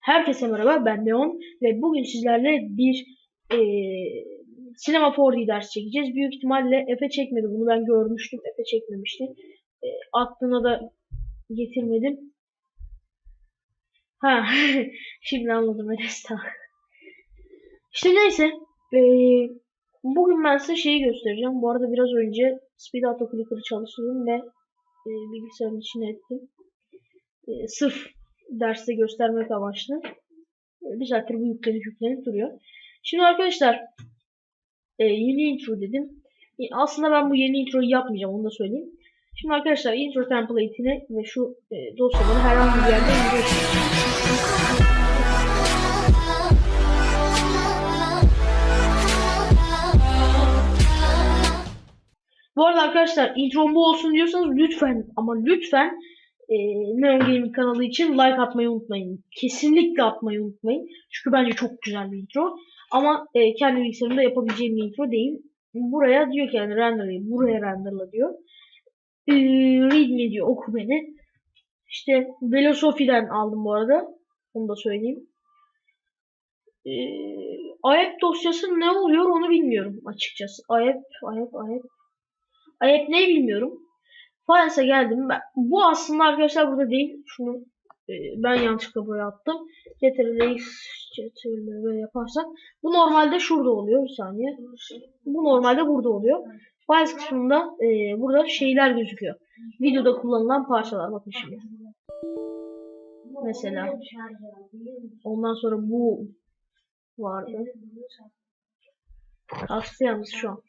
Herkese merhaba ben Leon ve bugün sizlerle bir eee sinema 4D ders çekeceğiz. Büyük ihtimalle Efe çekmedi bunu ben görmüştüm. Efe çekmemişti. Eee, aklına da getirmedim. Ha şimdi anladım Enes tamam. İşte neyse eee, bugün ben size şeyi göstereceğim. Bu arada biraz önce Speed Auto Clicker'ı çalıştırdım ve eee, bilgisayarın içine ettim. Eee, sırf derste göstermek amaçlı. Bir saattir bu yüklenip yüklenip duruyor. Şimdi arkadaşlar e, yeni intro dedim. E, aslında ben bu yeni introyu yapmayacağım onu da söyleyeyim. Şimdi arkadaşlar intro template'ini ve şu e, dosyaları herhangi bir yerde. Bu arada arkadaşlar introm bu olsun diyorsanız lütfen ama lütfen e, Neon Gaming kanalı için like atmayı unutmayın. Kesinlikle atmayı unutmayın. Çünkü bence çok güzel bir intro. Ama e, kendi bilgisayarımda yapabileceğim bir intro değil. Buraya diyor ki yani renderlayın. Buraya renderla diyor. E, readme diyor oku beni. İşte Velosophy'den aldım bu arada. Onu da söyleyeyim. E, AEP dosyası ne oluyor onu bilmiyorum açıkçası. AEP, AEP, AEP. AEP ne bilmiyorum. Files'a geldim. Ben, bu aslında arkadaşlar burada değil. Şunu e, ben yanlışlıkla buraya attım. Ctrl X V yaparsak bu normalde şurada oluyor. Bir saniye. Bu normalde burada oluyor. Files kısmında e, burada şeyler gözüküyor. Videoda kullanılan parçalar. Bakın şimdi. Mesela. Ondan sonra bu vardı. Kastı yalnız şu an.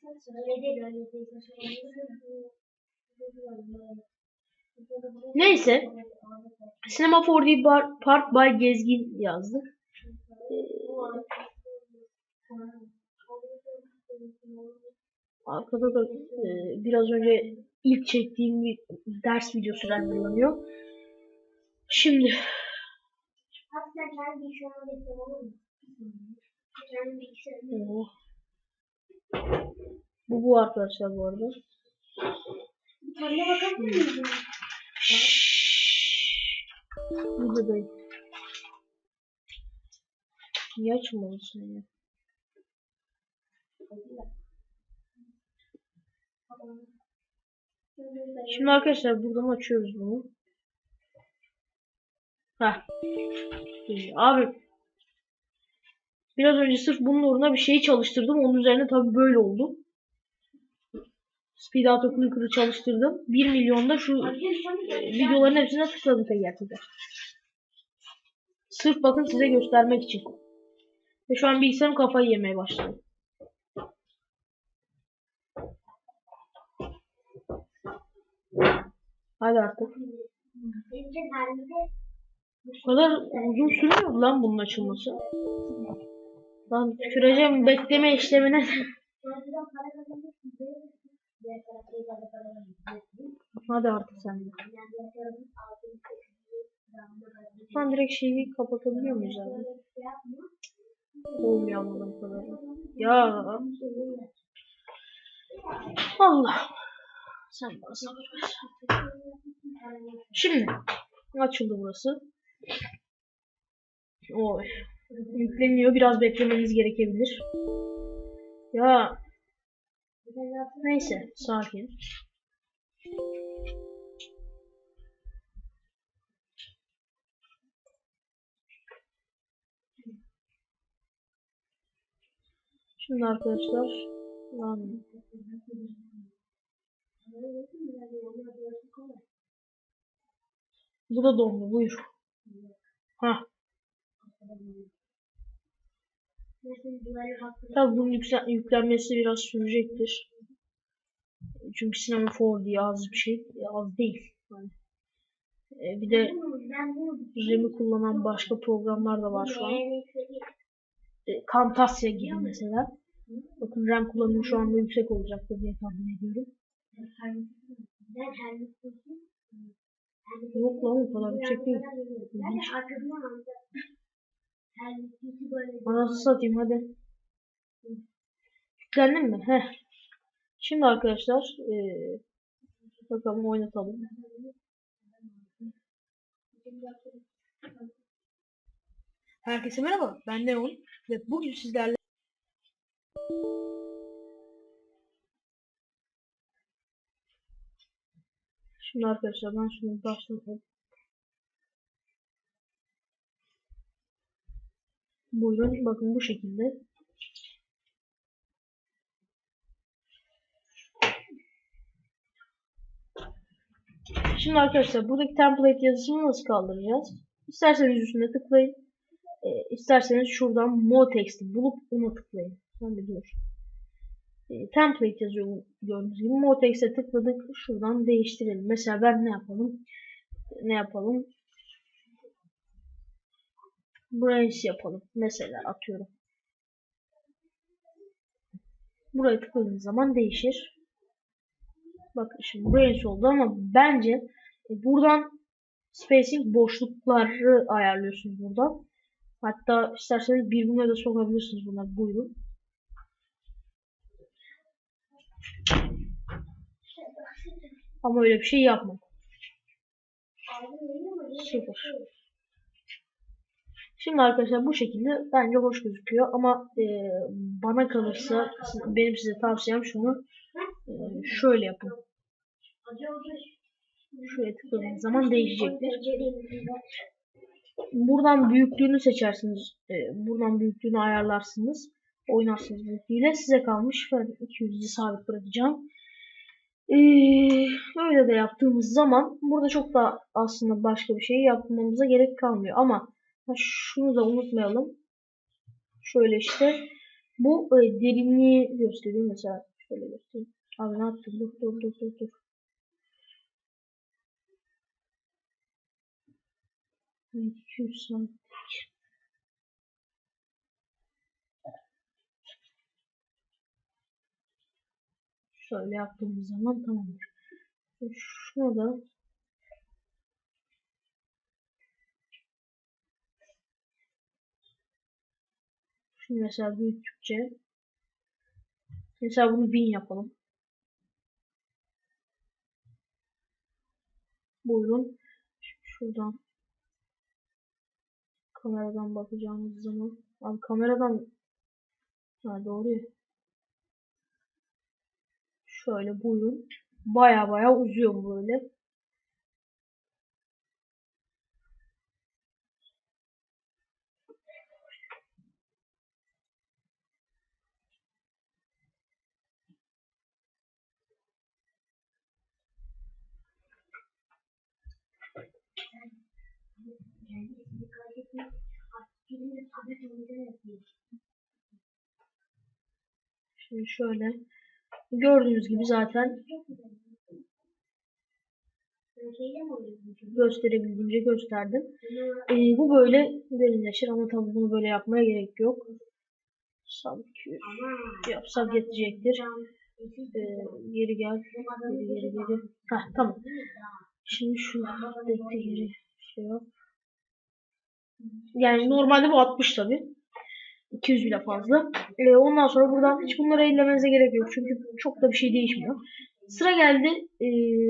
Neyse. Sinema 4D bar, Part by Gezgin yazdık. Arkada da e, biraz önce ilk çektiğim bir ders videosu renderlanıyor. Şimdi oh. bu bu arkadaşlar bu arada. Bir tane bakabilir miyim? Videodayım. Niye açmalısın ya? Şimdi arkadaşlar buradan açıyoruz bunu. Heh. Abi biraz önce sırf bunun uğruna bir şeyi çalıştırdım. Onun üzerine tabi böyle oldu. Speed Auto Clicker'ı çalıştırdım. 1 milyonda şu e, videoların hepsine tıkladım teker teker. Sırf bakın size göstermek için. Ve şu an bilgisayarım kafayı yemeye başladı. Hadi artık. Bu kadar uzun sürmüyor lan bunun açılması. Lan tüküreceğim bekleme işlemine. Hadi artık sen de. Lan direkt şeyi kapatabiliyor muyuz abi? Olmuyor ama bu kadar. Ya Allah. Sen bana sabır ver. Şimdi açıldı burası. Oy. Yükleniyor. Biraz beklemeniz gerekebilir. Ya neyse sakin. Şimdi arkadaşlar lan bu da dondu buyur. Ha tabi bunun yüklenmesi biraz sürecektir. Çünkü sinema 4D az bir şey az değil. Yani. E, bir de RAM'i kullanan başka programlar da var şu an. E, Camtasia gibi mesela. Bakın RAM kullanımı şu anda yüksek olacaktır diye tahmin ediyorum. Yok lan o kadar yüksek değil. Ben de arkasından aldım. Her gün böyle Anası satayım hadi. Yüklendin mi? Heh. Şimdi arkadaşlar eee bakalım oynatalım. Herkese merhaba, ben Leon ve bugün sizlerle Şimdi arkadaşlar ben şunu başlayayım. Buyurun bakın bu şekilde. Şimdi arkadaşlar buradaki template yazısını nasıl kaldıracağız? İsterseniz üstüne tıklayın. E, isterseniz şuradan mo text'i bulup ona tıklayın. Ben de dur. E, template yazıyor gördüğünüz gibi. Mo text'e tıkladık. Şuradan değiştirelim. Mesela ben ne yapalım? Ne yapalım? Brains yapalım. Mesela atıyorum. Buraya tıkladığınız zaman değişir. Bakın şimdi Brains oldu ama bence e, buradan spacing boşlukları ayarlıyorsunuz buradan. Hatta isterseniz birbirine de sokabilirsiniz bunlar. Buyurun. Ama öyle bir şey yapmam. Sıfır. Şimdi arkadaşlar bu şekilde bence hoş gözüküyor ama e, bana kalırsa benim size tavsiyem şunu şöyle yapın. Şuraya tıkladığınız zaman değişecektir. Buradan büyüklüğünü seçersiniz. E, buradan büyüklüğünü ayarlarsınız. Oynarsınız büyüklüğüyle. Size kalmış. Ben 200'ü sabit bırakacağım. Ee, öyle de yaptığımız zaman burada çok da aslında başka bir şey yapmamıza gerek kalmıyor. Ama şunu da unutmayalım. Şöyle işte bu e, derinliği gösteriyor. Mesela şöyle göstereyim. Abi ne yaptın? Dur dur dur dur dur. Evet, 200 santim. Şöyle yaptığımız zaman tamamdır. Şunu da Şimdi mesela büyüttükçe mesela bunu 1000 yapalım. Buyurun. Şuradan kameradan bakacağımız zaman abi kameradan ha doğru. Şöyle buyurun. Baya baya uzuyor böyle. Şimdi şöyle gördüğünüz gibi zaten gösterebildiğince gösterdim. Ee, bu böyle derinleşir ama tabii bunu böyle yapmaya gerek yok. Sabit 200 yapsak yetecektir. Ee, geri gel. Geri geri geri. Heh, tamam. Şimdi şu geri şey yap. Yani normalde bu 60 tabi. 200 bile fazla. Ee, ondan sonra buradan hiç bunları ellemenize gerek yok. Çünkü çok da bir şey değişmiyor. Sıra geldi e,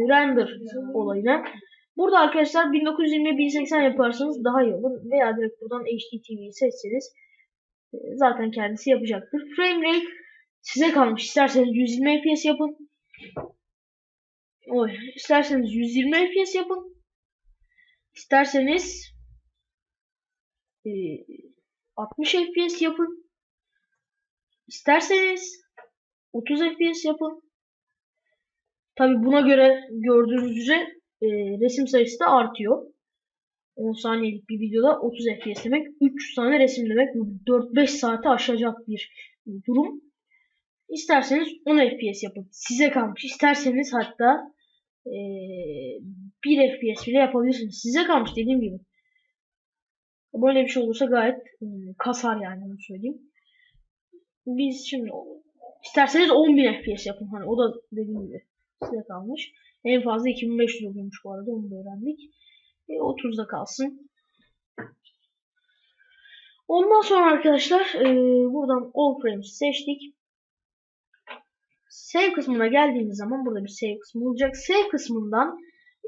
render olayına. Burada arkadaşlar 1920-1080 yaparsanız daha iyi olur. Veya direkt buradan HDTV'yi seçseniz e, zaten kendisi yapacaktır. Frame rate size kalmış. İsterseniz 120 FPS yapın. Oy, isterseniz 120 FPS yapın. İsterseniz e, 60 FPS yapın. İsterseniz 30 FPS yapın. Tabi buna göre gördüğünüz üzere e, resim sayısı da artıyor. 10 saniyelik bir videoda 30 FPS demek 300 tane resim demek 4-5 saate aşacak bir durum. İsterseniz 10 FPS yapın. Size kalmış. İsterseniz hatta e, 1 FPS bile yapabilirsiniz. Size kalmış dediğim gibi. Böyle bir şey olursa gayet e, kasar yani onu söyleyeyim. Biz şimdi isterseniz 10.000 FPS yapın. Hani o da dediğim gibi size kalmış. En fazla 2500 oluyormuş bu arada onu da öğrendik. E, 30'da kalsın. Ondan sonra arkadaşlar e, buradan All Frames seçtik. Save kısmına geldiğimiz zaman burada bir save kısmı olacak. Save kısmından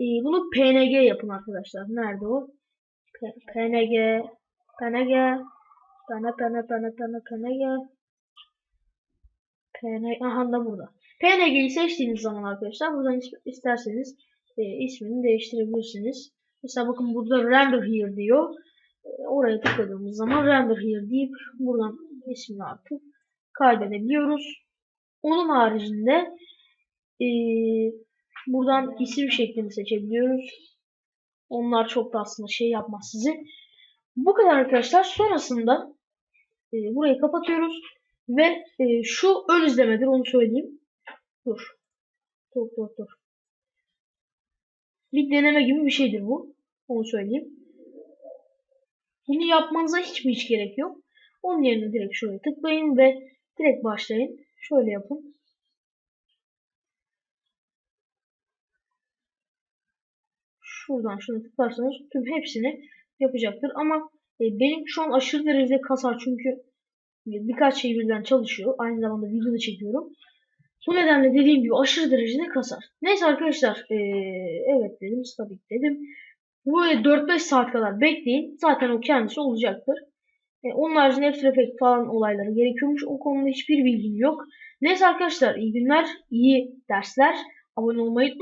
e, bunu PNG yapın arkadaşlar. Nerede o? P PNG PNG. Pene pene pene pene PNG. PNG. Aha da burada. PNG'yi seçtiğiniz zaman arkadaşlar buradan is- isterseniz e, ismini değiştirebilirsiniz. Mesela bakın burada render here diyor. E, oraya tıkladığımız zaman render here deyip buradan ismini artık kaydedebiliyoruz. Onun haricinde e, buradan isim şeklini seçebiliyoruz. Onlar çok da aslında şey yapmaz sizi. Bu kadar arkadaşlar. Sonrasında e, burayı kapatıyoruz ve e, şu ön izlemedir onu söyleyeyim. Dur. Dur dur dur. Bir deneme gibi bir şeydir bu. Onu söyleyeyim. Bunu yapmanıza hiç mi hiç gerek yok. Onun yerine direkt şuraya tıklayın ve direkt başlayın. Şöyle yapın. Şuradan şunu tıklarsanız tüm hepsini yapacaktır. Ama e, benim şu an aşırı derecede kasar çünkü birkaç şey birden çalışıyor. Aynı zamanda video da çekiyorum. Bu nedenle dediğim gibi aşırı derecede kasar. Neyse arkadaşlar e, evet dedim ki dedim. Böyle 4-5 saat kadar bekleyin. Zaten o kendisi olacaktır. E, onun haricinde After Effects falan olayları gerekiyormuş. O konuda hiçbir bilgim yok. Neyse arkadaşlar iyi günler, iyi dersler. Abone olmayı unutmayın.